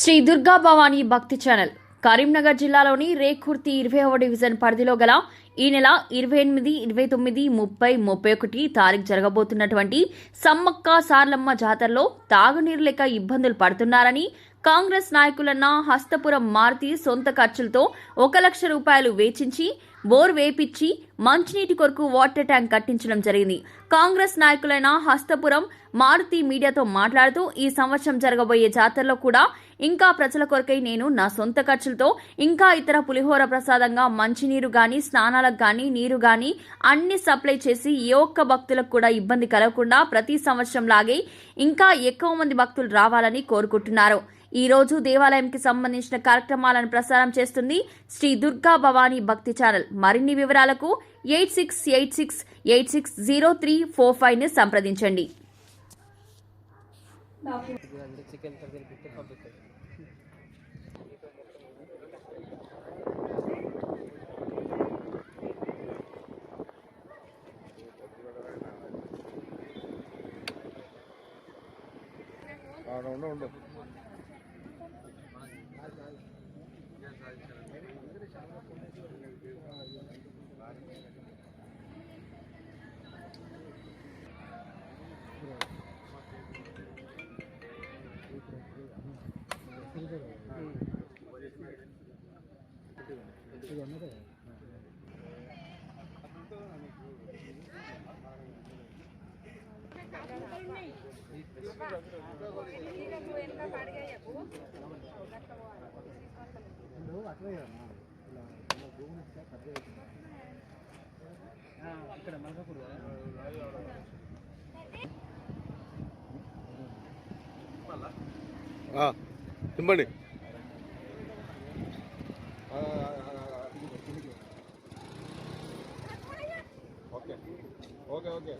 శ్రీ దుర్గా భవానీ భక్తి ఛానల్. కరీంనగర్ జిల్లాలోని రేకుర్తి ఇరవై డివిజన్ పరిధిలో గల ఈ నెల ఇరవై ఎనిమిది ఇరవై తొమ్మిది ముప్పై ముప్పై ఒకటి తారీఖు జరగబోతున్నటువంటి సమ్మక్క సార్లమ్మ జాతరలో తాగునీరు లేక ఇబ్బందులు పడుతున్నారని కాంగ్రెస్ నాయకులన్న హస్తపురం మారుతి సొంత ఖర్చులతో ఒక లక్ష రూపాయలు వేచించి బోర్ వేపిచ్చి మంచినీటి కొరకు వాటర్ ట్యాంక్ కట్టించడం జరిగింది. కాంగ్రెస్ నాయకులైన హస్తపురం మారుతి మీడియాతో మాట్లాడుతూ ఈ సంవత్సరం జరగబోయే జాతరలో కూడా ఇంకా ప్రజల కొరకై నేను నా సొంత ఖర్చులతో ఇంకా ఇతర పులిహోర ప్రసాదంగా మంచినీరు గాని స్నానాలకు కానీ నీరు కానీ అన్ని సప్లై చేసి ఏ ఒక్క భక్తులకు కూడా ఇబ్బంది కలగకుండా ప్రతి సంవత్సరం లాగే ఇంకా ఎక్కువ మంది భక్తులు రావాలని కోరుకుంటున్నారు. ఈ రోజు దేవాలయంకి సంబంధించిన కార్యక్రమాలను ప్రసారం చేస్తుంది శ్రీ దుర్గా భవానీ భక్తి ఛానల్. మరిన్ని వివరాలకు eight six eight six eight six zero three four ఫైవ్ని సంప్రదించండి. ഉണ്ട് ഉണ്ട് ഇത് വന്നതേ ఉండు ఉండు తింపండి. ఓకే. Okay okay.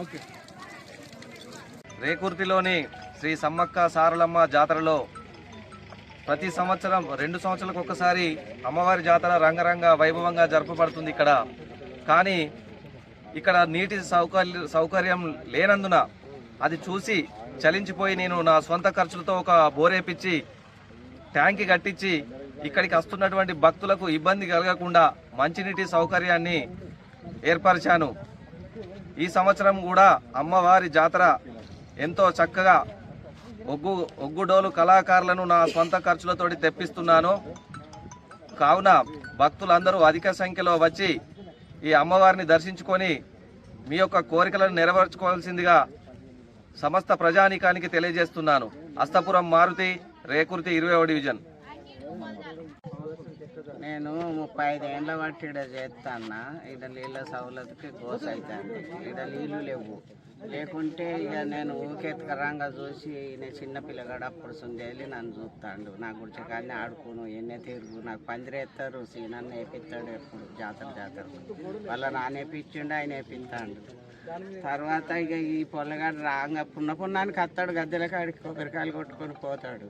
ఓకే. రేకుర్తిలోని శ్రీ సమ్మక్క సారలమ్మ జాతరలో ప్రతి సంవత్సరం రెండు సంవత్సరాలకు ఒకసారి అమ్మవారి జాతర రంగరంగ వైభవంగా జరపబడుతుంది ఇక్కడ. కానీ ఇక్కడ నీటి సౌకర్య సౌకర్యం లేనందున అది చూసి చలించిపోయి నేను నా సొంత ఖర్చులతో ఒక బోరేపిచ్చి ట్యాంకి కట్టించి ఇక్కడికి వస్తున్నటువంటి భక్తులకు ఇబ్బంది కలగకుండా మంచినీటి సౌకర్యాన్ని ఏర్పరిచాను. ఈ సంవత్సరం కూడా అమ్మవారి జాతర ఎంతో చక్కగా ఒగ్గు ఒగ్గుడోలు కళాకారులను నా సొంత ఖర్చులతోటి తెప్పిస్తున్నాను. కావున భక్తులందరూ అధిక సంఖ్యలో వచ్చి ఈ అమ్మవారిని దర్శించుకొని మీ యొక్క కోరికలను నెరవేర్చుకోవాల్సిందిగా సమస్త ప్రజానీకానికి తెలియజేస్తున్నాను. అస్తపురం మారుతి రేకుర్తి ఇరవై డివిజన్. నేను ముప్పై ఐదు ఏండ్ల బట్టి ఇక్కడ చేస్తాను ఇక్కడ నీళ్ళ సౌలతకి కోస అవుతుంది ఇక్కడ నీళ్ళు లేవు. లేకుంటే ఇక నేను ఊకెత్కరంగా చూసి నేను చిన్న పిల్లగాడు అప్పుడు సుందేలి నన్ను చూస్తాడు నా గురించి కానీ ఆడుకోను ఎన్నే తిరుగు నాకు పందిరేస్తారు సీనన్ను వేపిస్తాడు ఎప్పుడు జాతర జాతర వాళ్ళ నా వేపించిండు ఆయన వేపిస్తాడు తర్వాత ఇక ఈ పొల్లగాడు రాగా పున్న పున్నానికి వస్తాడు గద్దెల కాడికి కొబ్బరికాయలు కొట్టుకొని పోతాడు.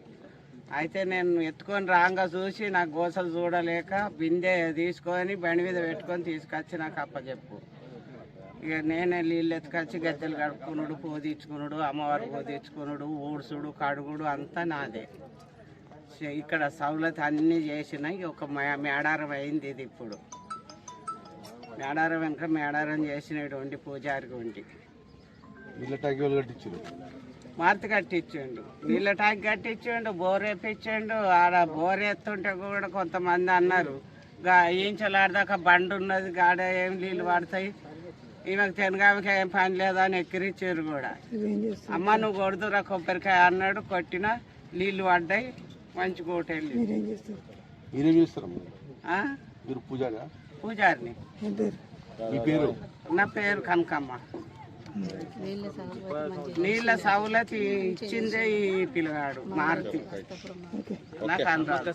అయితే నేను ఎత్తుకొని రాంగా చూసి నాకు గోసలు చూడలేక బిందె తీసుకొని బండి మీద పెట్టుకొని తీసుకొచ్చి నాకు అప్పచెప్పు ఇక నేనే నీళ్ళు ఎత్తుకొచ్చి గద్దెలు కడుక్కునుడు పోదీచుకునుడు అమ్మవారు పోదీచుకునుడు ఊడ్చుడు కడుగుడు అంతా నాదే. ఇక్కడ సౌలత్ అన్నీ చేసిన ఒక మేడారం అయింది ఇది ఇప్పుడు. మేడారం వెనక మేడారం చేసినటువంటి పూజారికి ఉండి. మార్తి కట్టించండు. నీళ్ళ ట్యాంక్ కట్టించండు బోర్ వేపించండు. ఆడ బోర్ ఎత్తుంటే కూడా కొంతమంది అన్నారు ఈంచలాడదాకా బండి ఉన్నది గాడ ఏం నీళ్ళు పడతాయి? ఈమెకు తెనగామికి ఏం పని లేదా? అని ఎక్కిరిచ్చారు కూడా. అమ్మ నువ్వు కొడుతురా కొబ్బరికాయ అన్నాడు. కొట్టిన నీళ్ళు పడ్డాయి మంచి కోటెళ్ళి పూజారిని. నా పేరు కనకమ్మ. నీళ్ళ సౌలతి ఇచ్చిందే ఈ పిల్లగాడు మారుతి. నాకు అనురాదు